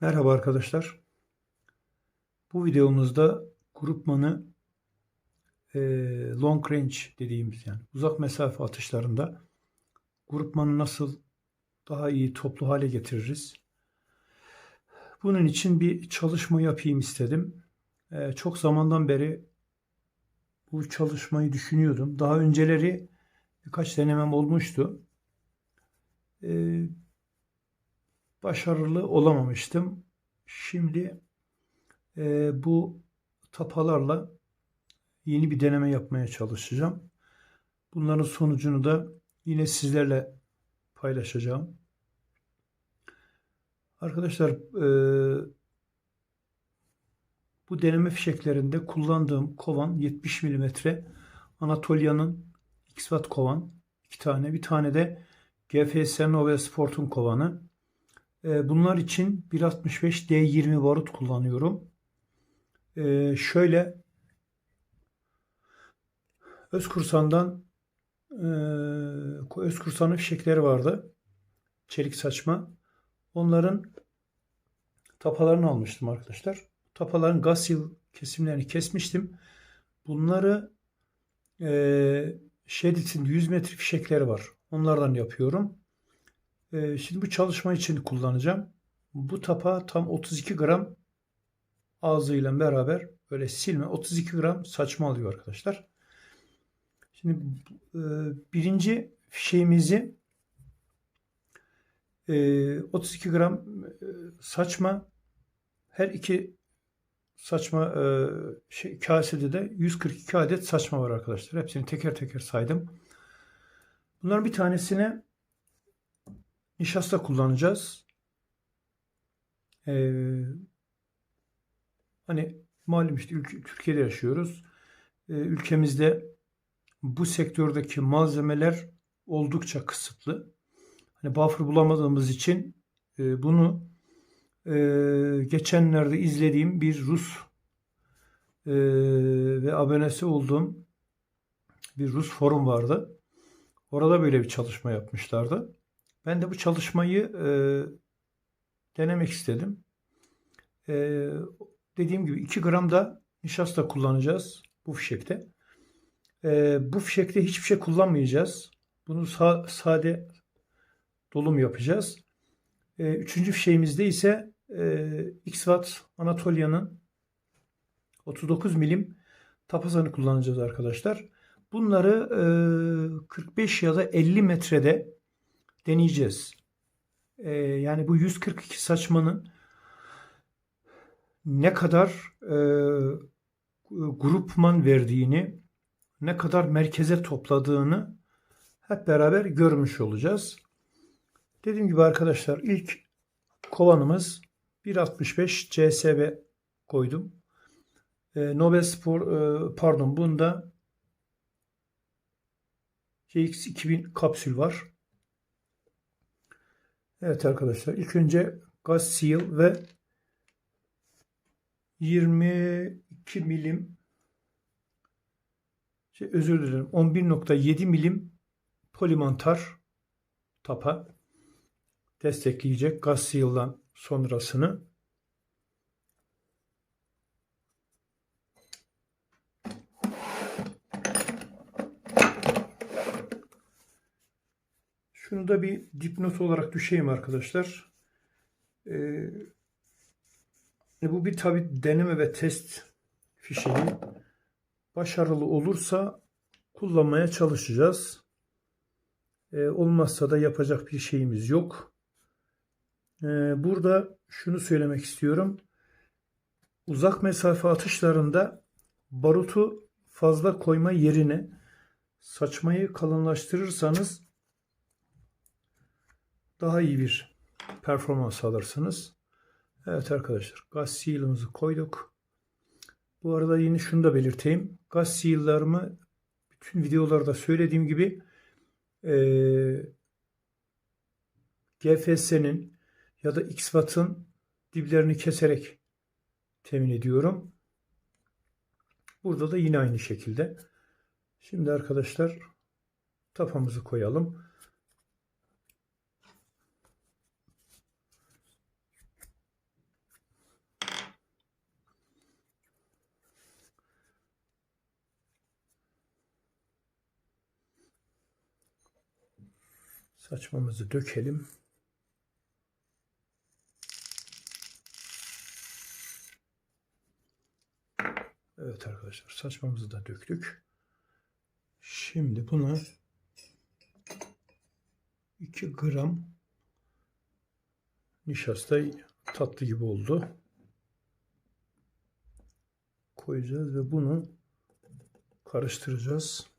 Merhaba arkadaşlar. Bu videomuzda grupmanı e, long range dediğimiz yani uzak mesafe atışlarında grupmanı nasıl daha iyi toplu hale getiririz? Bunun için bir çalışma yapayım istedim. E, çok zamandan beri bu çalışmayı düşünüyordum. Daha önceleri birkaç denemem olmuştu. E, başarılı olamamıştım. Şimdi e, bu tapalarla yeni bir deneme yapmaya çalışacağım. Bunların sonucunu da yine sizlerle paylaşacağım. Arkadaşlar e, bu deneme fişeklerinde kullandığım kovan 70 mm Anatolia'nın X-Watt kovan. iki tane. Bir tane de GFS Nova Sport'un kovanı. Ee, bunlar için 1.65 D20 barut kullanıyorum. Ee, şöyle Özkursan'dan e, Özkursan'ın fişekleri vardı. Çelik saçma. Onların tapalarını almıştım arkadaşlar. Tapaların gaz yıl kesimlerini kesmiştim. Bunları e, Shedit'in 100 metre fişekleri var. Onlardan yapıyorum. Ee, şimdi bu çalışma için kullanacağım. Bu tapa tam 32 gram ağzıyla beraber böyle silme 32 gram saçma alıyor arkadaşlar. Şimdi e, birinci fişeğimizi 32 e, gram e, saçma her iki saçma şey, kasede de 142 adet saçma var arkadaşlar. Hepsini teker teker saydım. Bunların bir tanesine nişasta kullanacağız. Ee, hani malum işte ülke, Türkiye'de yaşıyoruz. Ee, ülkemizde bu sektördeki malzemeler oldukça kısıtlı. Hani buffer bulamadığımız için e, bunu e, geçenlerde izlediğim bir Rus e, ve abonesi olduğum bir Rus forum vardı. Orada böyle bir çalışma yapmışlardı. Ben de bu çalışmayı e, denemek istedim. E, dediğim gibi 2 gram da nişasta kullanacağız bu fişekte. E, bu fişekte hiçbir şey kullanmayacağız. Bunu sa sade dolum yapacağız. E, üçüncü fişeğimizde ise e, X-Watt Anatolia'nın 39 milim tapazanı kullanacağız arkadaşlar. Bunları e, 45 ya da 50 metrede deneyeceğiz. Ee, yani bu 142 saçmanın ne kadar e, grupman verdiğini, ne kadar merkeze topladığını hep beraber görmüş olacağız. Dediğim gibi arkadaşlar ilk kovanımız 1.65 CSB koydum. E, Nobel Spor e, pardon bunda GX2000 kapsül var. Evet arkadaşlar ilk önce gaz seal ve 22 milim şey, özür dilerim 11.7 milim polimantar tapa destekleyecek gaz seal'dan sonrasını Şunu da bir dipnot olarak düşeyim arkadaşlar. Ee, bu bir tabi deneme ve test fişeği. Başarılı olursa kullanmaya çalışacağız. Ee, olmazsa da yapacak bir şeyimiz yok. Ee, burada şunu söylemek istiyorum. Uzak mesafe atışlarında barutu fazla koyma yerine saçmayı kalınlaştırırsanız daha iyi bir performans alırsınız. Evet arkadaşlar gaz seal'ımızı koyduk. Bu arada yine şunu da belirteyim. Gaz seal'larımı bütün videolarda söylediğim gibi e, GFS'nin ya da X-Watt'ın diplerini keserek temin ediyorum. Burada da yine aynı şekilde. Şimdi arkadaşlar tapamızı koyalım. Saçmamızı dökelim. Evet arkadaşlar saçmamızı da döktük. Şimdi buna 2 gram nişasta tatlı gibi oldu. Koyacağız ve bunu karıştıracağız.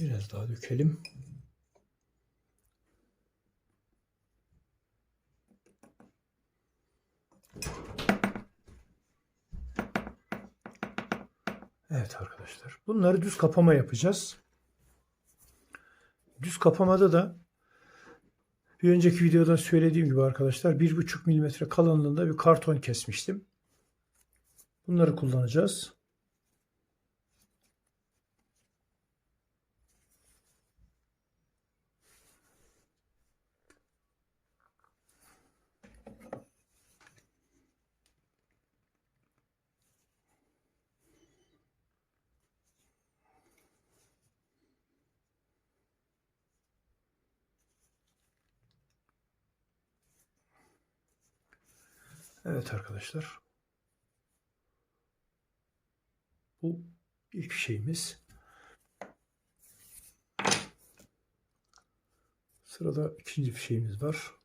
Biraz daha dökelim. Evet arkadaşlar. Bunları düz kapama yapacağız. Düz kapamada da bir önceki videoda söylediğim gibi arkadaşlar 1,5 milimetre kalınlığında bir karton kesmiştim. Bunları kullanacağız. Evet arkadaşlar. Bu ilk şeyimiz. Sırada ikinci fişeğimiz var.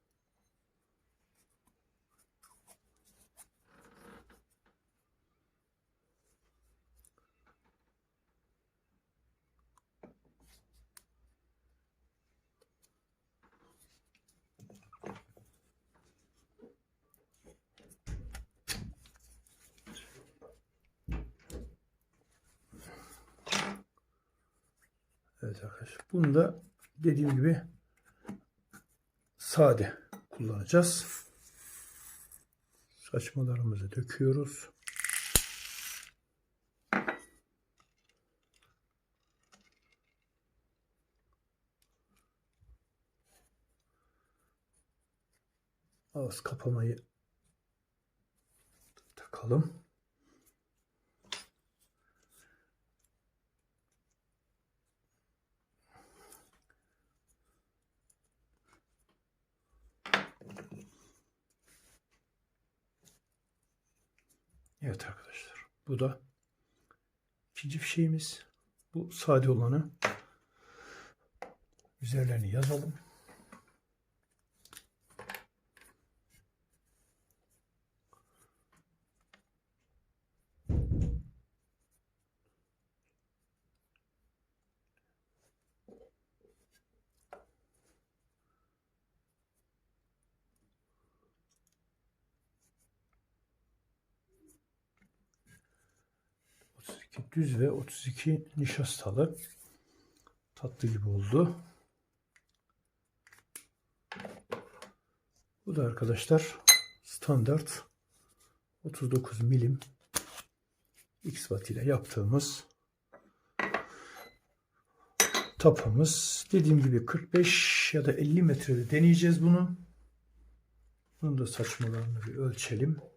Evet arkadaşlar. Bunu da dediğim gibi sade kullanacağız. Saçmalarımızı döküyoruz. Ağız kapamayı takalım. Evet arkadaşlar. Bu da ikinci fişeğimiz. Bu sade olanı. Üzerlerini yazalım. Düz ve 32 nişastalı tatlı gibi oldu. Bu da arkadaşlar standart 39 milim X watt ile yaptığımız tapamız. Dediğim gibi 45 ya da 50 metrede deneyeceğiz bunu. Bunun da saçmalarını bir ölçelim.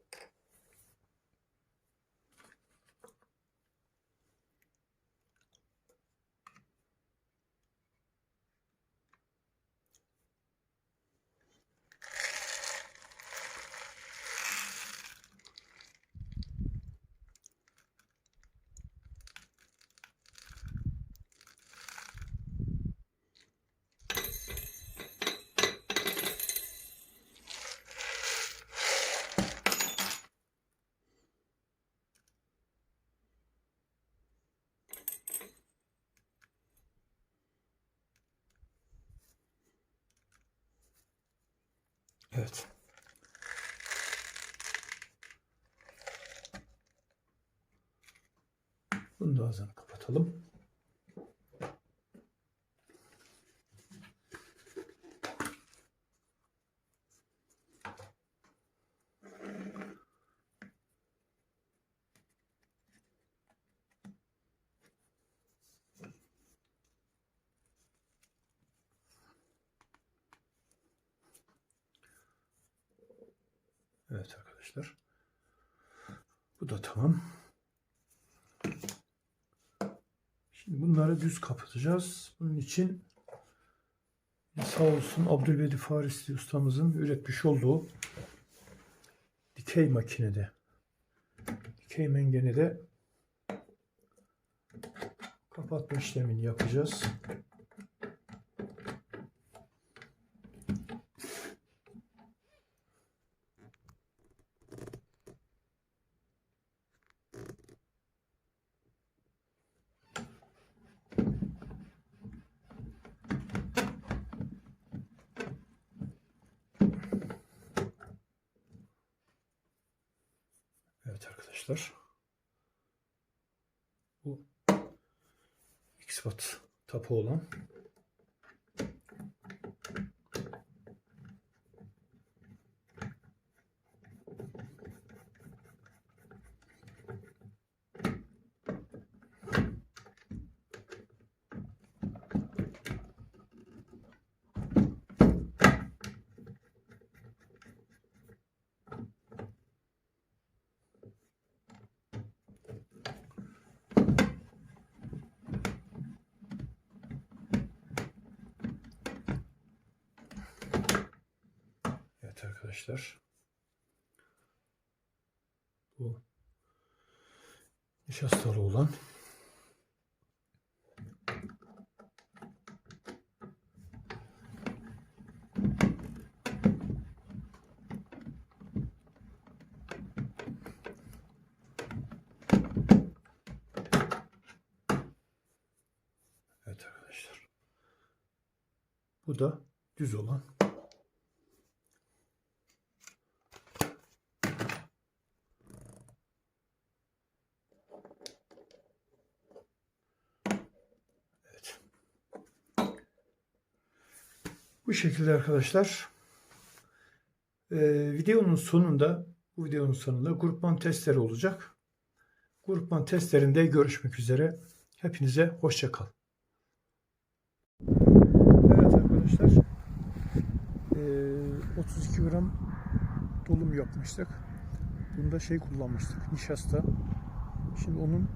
Evet. Bunu da ağzını kapatalım. Bu da tamam. Şimdi bunları düz kapatacağız. Bunun için sağ olsun Abdülbedi Farisi ustamızın üretmiş olduğu dikey makinede dikey mengenede kapatma işlemini yapacağız. Evet arkadaşlar. Bu X-Watt tapı olan Evet arkadaşlar. Bu nişastalı olan Evet arkadaşlar. Bu da düz olan Evet. Bu şekilde arkadaşlar. Ee, videonun sonunda bu videonun sonunda grupman testleri olacak. Grupman testlerinde görüşmek üzere. Hepinize hoşça kal. Evet arkadaşlar. Ee, 32 gram dolum yapmıştık. Bunda şey kullanmıştık. Nişasta. Şimdi onun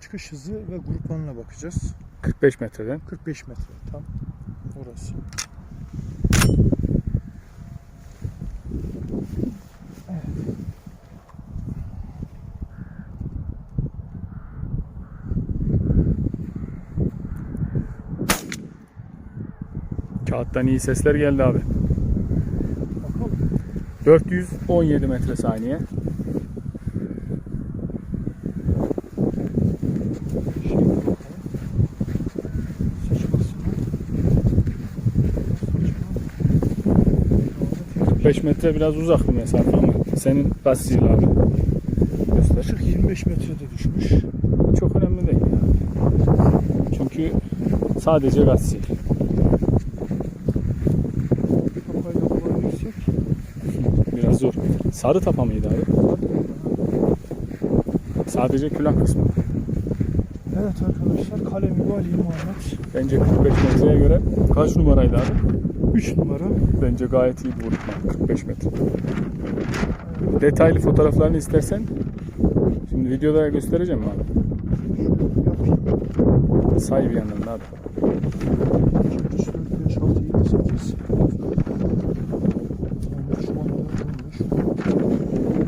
çıkış hızı ve grupmanına bakacağız. 45 metreden. 45 metre tam orası. Kağıttan iyi sesler geldi abi. Bakalım. 417 metre saniye. Şimdi bakalım. Saçmasına. 45 metre biraz uzak bir mesafe ama senin gazeteciyle abi. Yaklaşık 25 metrede düşmüş. Çok önemli değil ya. Çünkü sadece bulabilirsek. Biraz zor. Sarı tapa mıydı abi? Sadece külah kısmı. Evet arkadaşlar kalemi vali Muhammed. Bence 45 metreye göre kaç numaraydı abi? 3 numara. Bence gayet iyi bir vurutma. 45 metre. Detaylı fotoğraflarını istersen şimdi videoda göstereceğim abi. Say bir yandan abi. 2, 3, 4, 5, 6, 7, 8. 13, 14, 15, 16, 17, 18, 19,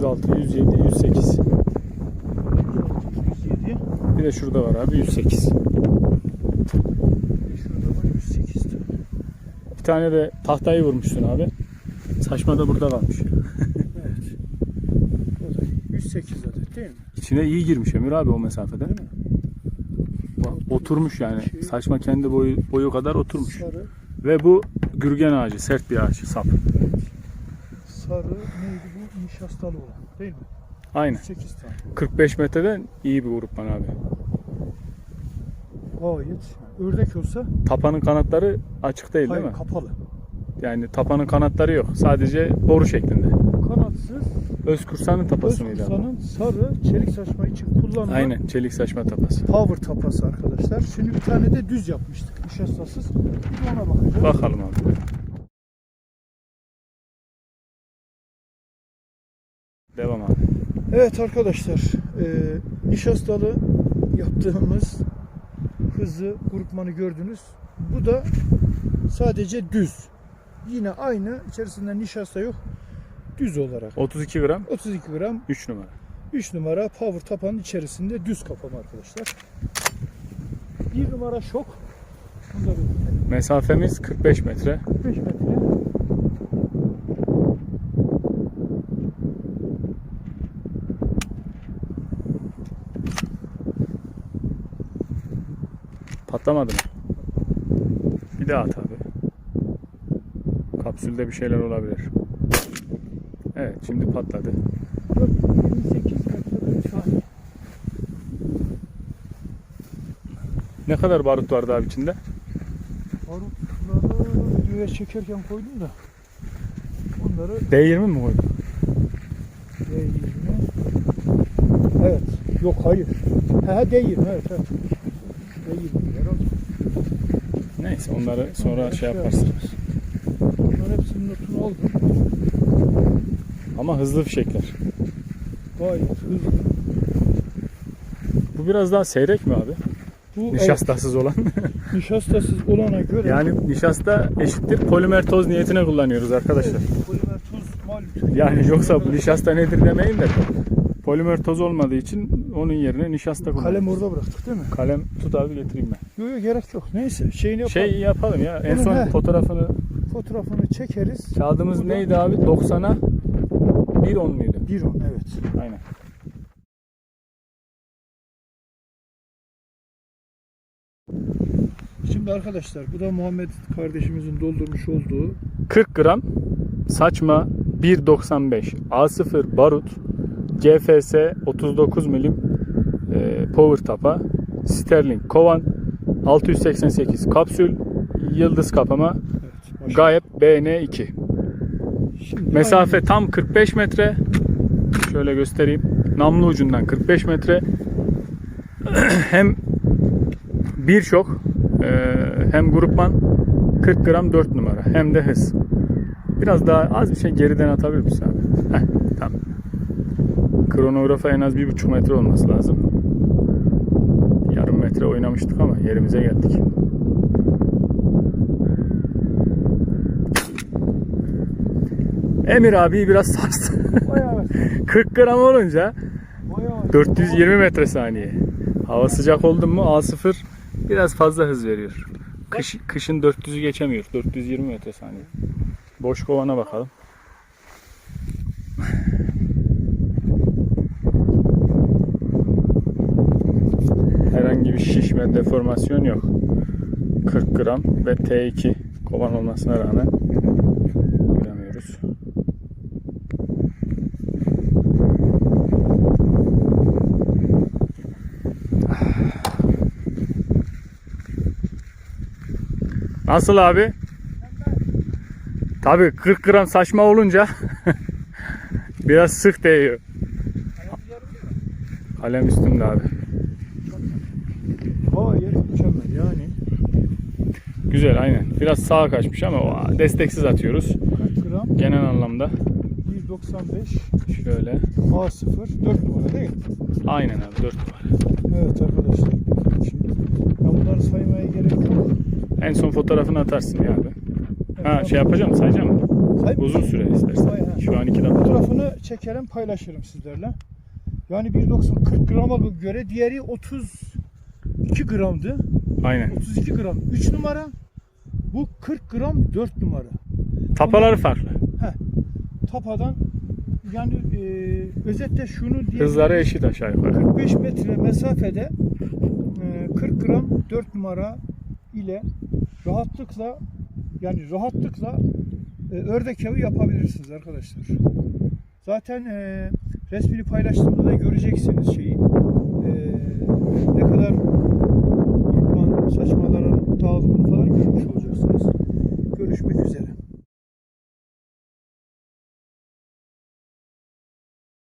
106, 107, 108. 107. Bir de şurada var abi 108. Şurada var 108 tane. Bir tane de tahtayı vurmuşsun abi. Saçma da burada kalmış. Evet. O da 108 adet değil mi? İçine iyi girmiş Emir abi o mesafede. Değil mi? Bak, Oturmuş yani. Şey- Saçma kendi boyu boyu kadar oturmuş. Sarı, Ve bu gürgen ağacı, sert bir ağaç, sap. sarı neydi bu? Nişastalı olan değil mi? Aynen. 8 tane. 45 metreden iyi bir grupman abi. Gayet. Ördek olsa Tapanın kanatları açık değil hayır değil mi? kapalı. Yani tapanın kanatları yok. Sadece boru şeklinde. Kanatsız. Özkursan'ın tapası mıydı abi? Özkursa'nın sarı çelik saçma için kullanılan Aynen. Çelik saçma tapası. power tapası arkadaşlar. Şimdi bir tane de düz yapmıştık. Nişastasız. Bir ona bakacağız. Bakalım abi. Devam abi. Evet arkadaşlar, e, nişastalı yaptığımız hızı, grupmanı gördünüz. Bu da sadece düz. Yine aynı, içerisinde nişasta yok. Düz olarak. 32 gram 32 gram 3 numara. 3 numara power tapanın içerisinde düz kapama arkadaşlar. 1 numara şok. Mesafemiz 45 metre. 45 metre. Patlamadı mı? Bir daha at abi. Kapsülde bir şeyler olabilir. Evet şimdi patladı. 28 metre bir saniye. Ne kadar barut vardı abi içinde? Barutları videoya çekerken koydum da onları D20 mi koydun? D20 Evet. Yok hayır. Ha ha, D20 evet evet. D20 herhalde. Neyse onları sonra Onları şey yapacağız. yaparsın. Bunların hepsinin notunu aldım. Ama hızlı fişekler. Gayet hızlı. Bu biraz daha seyrek mi abi? Bu Nişastasız olan. evet, nişastasız olana göre yani nişasta eşittir polimer toz niyetine kullanıyoruz arkadaşlar. Polimer tuz malum. Yani yoksa nişasta nedir demeyin de polimer toz olmadığı için onun yerine nişasta Kalem kullanıyoruz. orada bıraktık değil mi? Kalem tut abi getireyim ben. Yok yok gerek yok. Neyse şeyini yapalım. Şey yapalım ya en Bunu son he. fotoğrafını Fotoğrafını çekeriz. kağıdımız Burada- neydi abi 90'a 1.10 muydu? Bir on evet. Aynen. Şimdi arkadaşlar bu da Muhammed kardeşimizin doldurmuş olduğu 40 gram saçma 1.95 A0 barut GFS 39 milim e, power tapa Sterling kovan 688 kapsül yıldız kapama evet, gayet BN2 Şimdi mesafe tam 45 metre. Şöyle göstereyim. Namlu ucundan 45 metre. Hem bir şok e, hem grupman 40 gram 4 numara hem de hız. Biraz daha az bir şey geriden atabilir misin abi? Heh, kronografa en az 1,5 metre olması lazım yarım metre oynamıştık ama yerimize geldik Emir abi biraz sarstı aynı- bayağı 40 gram olunca bayağı 420 metre saniye. Hava sıcak oldu mu A0 biraz fazla hız veriyor. Kış, kışın 400'ü geçemiyor. 420 metre saniye. Boş kovana bakalım. Şişme, deformasyon yok. 40 gram ve T2 kovan olmasına rağmen göremiyoruz. Nasıl abi? Tabii 40 gram saçma olunca biraz sık değiyor. Kalem üstümde abi. gayet mükemmel yani Güzel aynen. Biraz sağa kaçmış ama o- desteksiz atıyoruz. 40 gram Genel anlamda 1.95 şöyle. A0 4 numara değil mi? Aynen abi 4 numara. Evet arkadaşlar. Şimdi ben bunları saymaya gerek yok. En son fotoğrafını atarsın ya abi. Evet, Ha şey yapacağım sayacağım mı? Sayın- Uzun süre istersen. Ha. Şu an 2 dakika. Fotoğrafını çekerim paylaşırım sizlerle. Yani 1.90 40 grama göre diğeri 32 gramdı. Aynen. 32 gram 3 numara. Bu 40 gram 4 numara. Tapaları farklı. Tapadan yani e, özetle şunu diye Hızları eşit aşağı yukarı. 45 metre mesafede e, 40 gram 4 numara ile rahatlıkla yani rahatlıkla e, ördek avı yapabilirsiniz arkadaşlar. Zaten e, resmini paylaştığımda da göreceksiniz şeyi dağılımını falan görmüş olacaksınız. Görüşmek üzere.